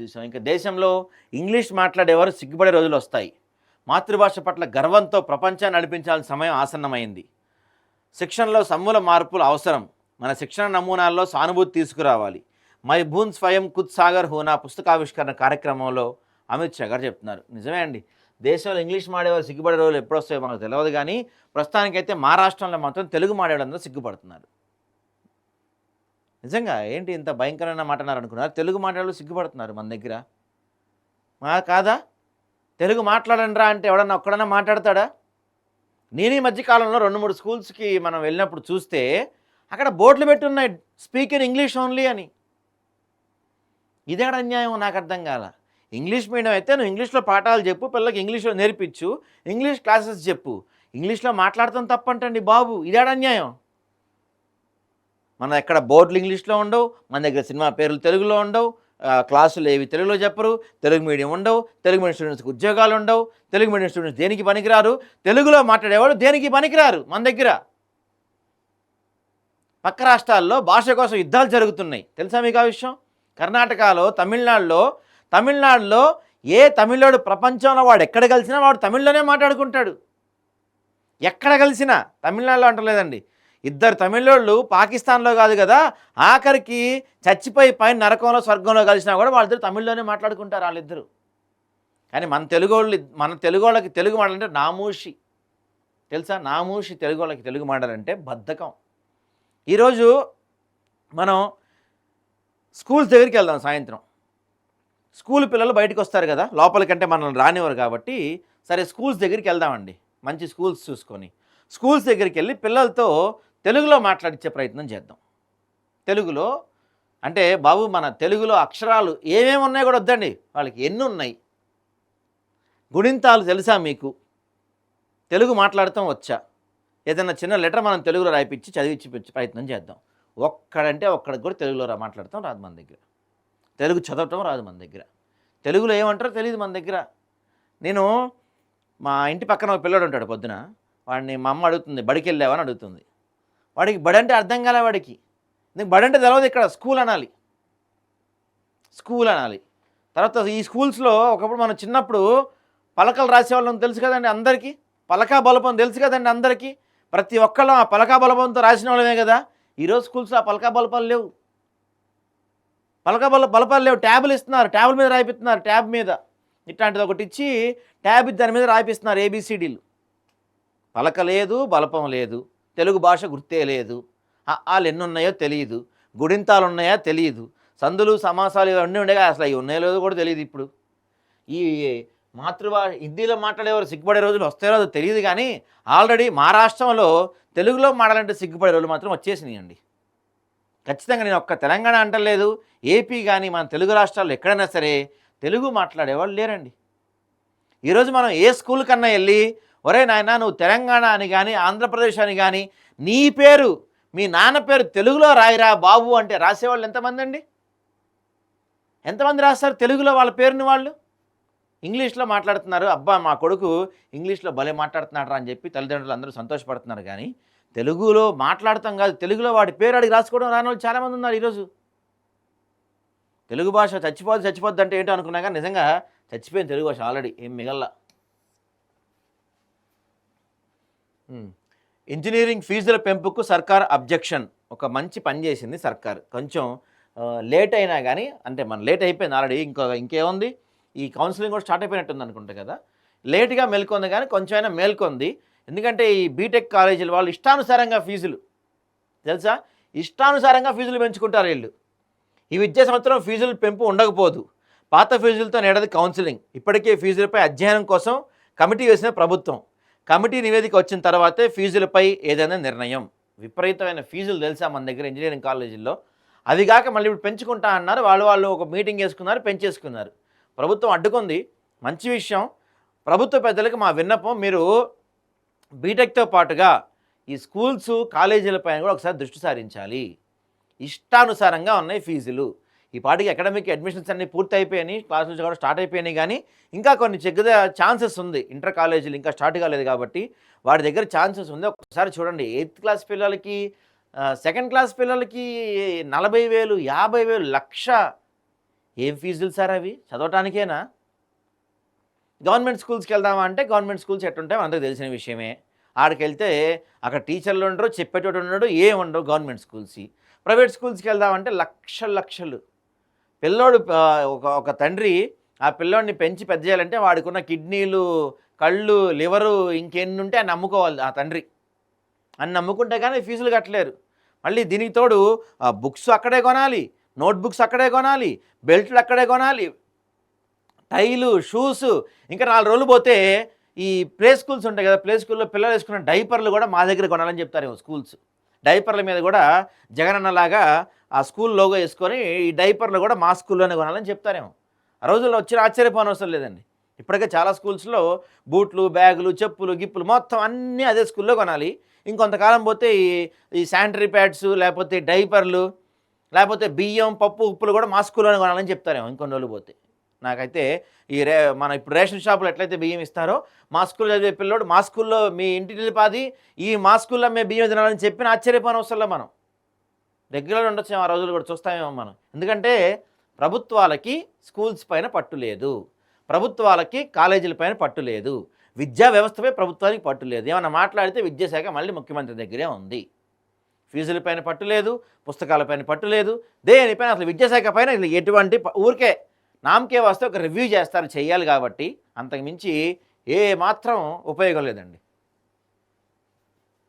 చూసాం ఇంకా దేశంలో ఇంగ్లీష్ మాట్లాడేవారు సిగ్గుపడే రోజులు వస్తాయి. మాతృభాష పట్ల గర్వంతో ప్రపంచాన్ని నడిపించాల్సిన సమయం ఆసన్నమైంది. శిక్షణలో సమూల మార్పులు అవసరం. మన శిక్షణ నమూనాల్లో సానుభూతి తీసుకురావాలి. మై భూన్ స్వయం కుత్ సాగర్ హూనా పుస్తకావిష్కరణ కార్యక్రమంలో అమిత్ షా గారు చెప్తున్నారు. నిజమే అండి. దేశంలో ఇంగ్లీష్ మాడేవారు సిగ్గుపడే రోజులు ఎప్పుడు వస్తాయో మనకు తెలియదు కానీ ప్రస్తుతానికైతే మా రాష్ట్రంలో మాత్రం తెలుగు మాడేవాళ్ళందరూ సిగ్గుపడుతున్నారు. నిజంగా ఏంటి ఇంత భయంకరమైన మాట అన్నారు అనుకున్నారు? తెలుగు మాట్లాడలు సిగ్గుపడుతున్నారు మన దగ్గర. మా కాదా? తెలుగు మాట్లాడండి రా అంటే ఎవడన్నా ఒక్కడన్నా మాట్లాడతాడా? నేను ఈ మధ్యకాలంలో రెండు మూడు స్కూల్స్కి మనం వెళ్ళినప్పుడు చూస్తే అక్కడ బోర్డులు పెట్టి ఉన్నాయి స్పీక్ ఇన్ ఇంగ్లీష్ ఓన్లీ అని. ఇదేడ అన్యాయం? నాకు అర్థం కాల. ఇంగ్లీష్ మీడియం అయితే నువ్వు ఇంగ్లీష్లో పాఠాలు చెప్పు పిల్లలకి ఇంగ్లీష్లో నేర్పించు ఇంగ్లీష్ క్లాసెస్ చెప్పు. ఇంగ్లీష్లో మాట్లాడతాం తప్పంటండి బాబు. ఇదేడ అన్యాయం? మన ఎక్కడ బోర్డులు ఇంగ్లీష్లో ఉండవు మన దగ్గర సినిమా పేర్లు తెలుగులో ఉండవు క్లాసులు ఏవి తెలుగులో చెప్పరు తెలుగు మీడియం ఉండవు తెలుగు మీడియం స్టూడెంట్స్కి ఉద్యోగాలు ఉండవు తెలుగు మీడియం స్టూడెంట్స్ దేనికి పనికిరారు? తెలుగులో మాట్లాడేవాడు దేనికి పనికిరారు మన దగ్గర? పక్క రాష్ట్రాల్లో భాష కోసం యుద్ధాలు జరుగుతున్నాయి. తెలుసా మీకు ఆ విషయం? కర్ణాటకలో తమిళనాడులో తమిళనాడులో ఏ తమిళోడు ప్రపంచంలో వాడు ఎక్కడ కలిసినా వాడు తమిళ్ళోనే మాట్లాడుకుంటాడు. ఎక్కడ కలిసినా తమిళనాడులో అంటలేదండి. ఇద్దరు తమిళోళ్ళు పాకిస్తాన్లో కాదు కదా ఆఖరికి చచ్చిపోయి పైన నరకంలో స్వర్గంలో కలిసినా కూడా వాళ్ళిద్దరు తమిళ్ళోనే మాట్లాడుకుంటారు వాళ్ళిద్దరు. కానీ మన తెలుగు వాళ్ళు మన తెలుగు వాళ్ళకి తెలుగు మాట్లాడంటే నామూషి. తెలుసా? నామూషి తెలుగు వాళ్ళకి తెలుగు మాట్లాడంటే బద్ధకం. ఈరోజు మనం స్కూల్స్ దగ్గరికి వెళ్దాం సాయంత్రం. స్కూల్ పిల్లలు బయటకు వస్తారు కదా లోపలికంటే మనల్ని రానివ్వరు కాబట్టి సరే స్కూల్స్ దగ్గరికి వెళ్దామండి. మంచి స్కూల్స్ చూసుకొని. స్కూల్స్ దగ్గరికి వెళ్ళి పిల్లలతో తెలుగులో మాట్లాడించే ప్రయత్నం చేద్దాం. తెలుగులో అంటే బాబు మన తెలుగులో అక్షరాలు ఏమేమి ఉన్నాయో కూడా వద్దండి. వాళ్ళకి ఎన్ని ఉన్నాయి? గుణింతాలు తెలుసా మీకు? తెలుగు మాట్లాడటం వచ్చా? ఏదైనా చిన్న లెటర్ మనం తెలుగులో రాయిపించి చదివించి ప్రయత్నం చేద్దాం. ఒక్కడంటే ఒక్కడికి కూడా తెలుగులో రా మాట్లాడటం రాదు మన దగ్గర. తెలుగు చదవటం రాదు మన దగ్గర. తెలుగులో ఏమంటారో తెలియదు మన దగ్గర. నేను మా ఇంటి పక్కన ఒక పిల్లడు ఉంటాడు పొద్దున. వాడిని మా అమ్మ అడుగుతుంది బడికి వెళ్ళావని అడుగుతుంది. వాడికి బడి అంటే అర్థం కాలే వాడికి. నీకు బడి అంటే తెలియదు ఇక్కడ స్కూల్ అనాలి. స్కూల్ అనాలి. తర్వాత ఈ స్కూల్స్లో ఒకప్పుడు మనం చిన్నప్పుడు పలకలు రాసేవాళ్ళం తెలుసు కదండి అందరికీ? పలకా బలపం తెలుసు కదండి అందరికీ? ప్రతి ఒక్కళ్ళం ఆ పలకా బలపంతో రాసిన వాళ్ళమే కదా? ఈరోజు స్కూల్స్లో ఆ పలకా బలపాలు లేవు. పలక బల బలపాలు లేవు. ట్యాబులు ఇస్తున్నారు. ట్యాబుల మీద రాయిపిస్తున్నారు. ట్యాబ్ మీద. ఇట్లాంటిది ఒకటి ఇచ్చి ట్యాబ్ దాని మీద రాయిపిస్తున్నారు ఏబిసిడీలు పలక లేదు బలపం లేదు. తెలుగు భాష గుర్తే లేదు. వాళ్ళు ఎన్ని ఉన్నాయో తెలియదు గుడింతాలు ఉన్నాయో తెలియదు సందులు సమాసాలు ఇవన్నీ ఉండగా. అసలు అవి ఉన్నాయో లేదో కూడా తెలియదు ఇప్పుడు. ఈ మాతృభాష హిందీలో మాట్లాడేవారు సిగ్గుపడే రోజులు వస్తాయో లేదో తెలియదు కానీ ఆల్రెడీ మా రాష్ట్రంలో తెలుగులో మాట్లాడాలంటే సిగ్గుపడే రోజులు మాత్రం వచ్చేసినాయండి. ఖచ్చితంగా నేను ఒక్క తెలంగాణ అంటలేదు. ఏపీ కానీ మన తెలుగు రాష్ట్రాల్లో ఎక్కడైనా సరే తెలుగు మాట్లాడేవాళ్ళు లేరండి. ఈరోజు మనం ఏ స్కూల్ కన్నా వెళ్ళి ఒరే నాయన నువ్వు తెలంగాణ అని కానీ ఆంధ్రప్రదేశ్ అని కానీ నీ పేరు మీ నాన్న పేరు తెలుగులో రాయిరా బాబు అంటే రాసేవాళ్ళు ఎంతమంది అండి? ఎంతమంది రాస్తారు తెలుగులో వాళ్ళ పేరుని వాళ్ళు? ఇంగ్లీష్లో మాట్లాడుతున్నారు అబ్బా మా కొడుకు ఇంగ్లీష్లో భలే మాట్లాడుతున్నాడు రా అని చెప్పి తల్లిదండ్రులు అందరూ సంతోషపడుతున్నారు కానీ తెలుగులో మాట్లాడతాం కాదు తెలుగులో వాడి పేరు అడిగి రాసుకోవడం రాని వాళ్ళు చాలామంది ఉన్నారు ఈరోజు. తెలుగు భాష చచ్చిపోద్ది చచ్చిపోద్ది అంటే ఏంటో అనుకున్నాక నిజంగా చచ్చిపోయింది తెలుగు భాష ఆల్రెడీ ఏం మిగల్లా. Hmm. ఇంజనీరింగ్ ఫీజుల పెంపుకు సర్కార్ అబ్జెక్షన్ ఒక మంచి పని చేసింది సర్కార్. కొంచెం లేట్ అయినా కానీ అంటే మన లేట్ అయిపోయింది ఆల్రెడీ ఇంకో ఇంకేముంది? ఈ కౌన్సిలింగ్ కూడా స్టార్ట్ అయిపోయినట్టుంది అనుకుంటా కదా. లేట్గా మేల్కొంది కానీ కొంచెం అయినా మేల్కొంది. ఎందుకంటే ఈ బీటెక్ కాలేజీల వాళ్ళు ఇష్టానుసారంగా ఫీజులు. తెలుసా? ఇష్టానుసారంగా ఫీజులు పెంచుకుంటారు వీళ్ళు. ఈ విద్యా సంవత్సరం ఫీజులు పెంపు ఉండకపోదు. పాత ఫీజులతో నేడది కౌన్సిలింగ్ ఇప్పటికే ఫీజులపై అధ్యయనం కోసం కమిటీ వేసిన ప్రభుత్వం. కమిటీ నివేదిక వచ్చిన తర్వాతే ఫీజులపై ఏదైనా నిర్ణయం. విపరీతమైన ఫీజులు తెలుసా మన దగ్గర ఇంజనీరింగ్ కాలేజీల్లో? అది కాక మళ్ళీ ఇప్పుడు పెంచుకుంటా అన్నారు. వాళ్ళు వాళ్ళు ఒక మీటింగ్ వేసుకున్నారు పెంచేసుకున్నారు. ప్రభుత్వం అడ్డుకుంది. మంచి విషయం. ప్రభుత్వ పెద్దలకు మా విన్నపం మీరు బీటెక్తో పాటుగా ఈ స్కూల్స్ కాలేజీలపైన కూడా ఒకసారి దృష్టి సారించాలి. ఇష్టానుసారంగా ఉన్నాయి ఫీజులు. ఈ పాటికి అకాడమిక్ అడ్మిషన్స్ అన్నీ పూర్తి అయిపోయినాయి క్లాసులు కూడా స్టార్ట్ అయిపోయినాయి కానీ ఇంకా కొన్ని చెగ్గద ఛాన్సెస్ ఉంది. ఇంటర్ కాలేజీలు ఇంకా స్టార్ట్ కాలేదు కాబట్టి వాడి దగ్గర ఛాన్సెస్ ఉంది. ఒకసారి చూడండి ఎయిత్ క్లాస్ పిల్లలకి సెకండ్ క్లాస్ పిల్లలకి నలభై వేలు యాభై వేలు లక్ష. ఏం ఫీజులు సార్ అవి? చదవటానికేనా? గవర్నమెంట్ స్కూల్స్కి వెళ్దామా అంటే గవర్నమెంట్ స్కూల్స్ ఎట్టుంటాయి అందరికి తెలిసిన విషయమే. ఆడికి వెళ్తే అక్కడ టీచర్లు ఉండరు చెప్పేటోడు ఉండడు ఏం ఉండవు గవర్నమెంట్ స్కూల్స్ ప్రైవేట్ స్కూల్స్కి వెళ్దామంటే లక్షలు లక్షలు. పిల్లోడు ఒక ఒక తండ్రి ఆ పిల్లోడిని పెంచి పెద్ద చేయాలంటే వాడికున్న కిడ్నీలు కళ్ళు లివరు ఇంకెన్ని ఉంటే నమ్ముకోవాలి ఆ తండ్రి. అని నమ్ముకుంటే కానీ ఫీజులు కట్టలేరు. మళ్ళీ దీనికి తోడు బుక్స్ అక్కడే కొనాలి నోట్బుక్స్ అక్కడే కొనాలి బెల్ట్లు అక్కడే కొనాలి టైలు షూస్ ఇంకా నాలుగు రోజులు పోతే ఈ ప్లే స్కూల్స్ ఉంటాయి కదా ప్లే స్కూల్లో పిల్లలు వేసుకున్న డైపర్లు కూడా మా దగ్గర కొనాలని చెప్తారేమో స్కూల్స్. డైపర్ల మీద కూడా జగనన్నలాగా ఆ స్కూల్ లోగో వేసుకొని ఈ డైపర్లు కూడా మా స్కూల్లోనే కొనాలని చెప్తారేమో. ఆ రోజుల్లో వచ్చిన ఆశ్చర్యపోని అవసరం లేదండి. ఇప్పటికే చాలా స్కూల్స్లో బూట్లు బ్యాగులు చెప్పులు గిప్పులు మొత్తం అన్నీ అదే స్కూల్లో కొనాలి. ఇంకొంతకాలం పోతే ఈ ఈ శానిటరీ ప్యాడ్స్ లేకపోతే డైపర్లు లేకపోతే బియ్యం పప్పు ఉప్పులు కూడా మా స్కూల్లోనే కొనాలని చెప్తారేమో ఇంకొన్ని రోజులు పోతే. నాకైతే ఈ రే మన ఇప్పుడు రేషన్ షాపులో ఎట్లయితే బియ్యం ఇస్తారో మా స్కూల్లో చదివే పిల్లోడు మా స్కూల్లో మీ ఇంటి నిలిపాది ఈ మా స్కూల్లో మేము బియ్యం తినాలని చెప్పిన ఆశ్చర్యపోని అవసరంలో మనం. రెగ్యులర్ ఉండొచ్చు ఆ రోజులు కూడా చూస్తామేమో మనం. ఎందుకంటే ప్రభుత్వాలకి స్కూల్స్ పైన పట్టు లేదు. ప్రభుత్వాలకి కాలేజీల పైన పట్టు లేదు. విద్యా వ్యవస్థపై ప్రభుత్వానికి పట్టు లేదు. ఏమన్నా మాట్లాడితే విద్యాశాఖ మళ్ళీ ముఖ్యమంత్రి దగ్గరే ఉంది. ఫీజులపైన పట్టు లేదు పుస్తకాలపైన పట్టు లేదు. దేనిపైన అసలు విద్యాశాఖ పైన ఎటువంటి ఊరికే నామకే వస్తే ఒక రివ్యూ చేస్తారు చేయాలి కాబట్టి అంతకుమించి ఏ మాత్రం ఉపయోగం లేదండి.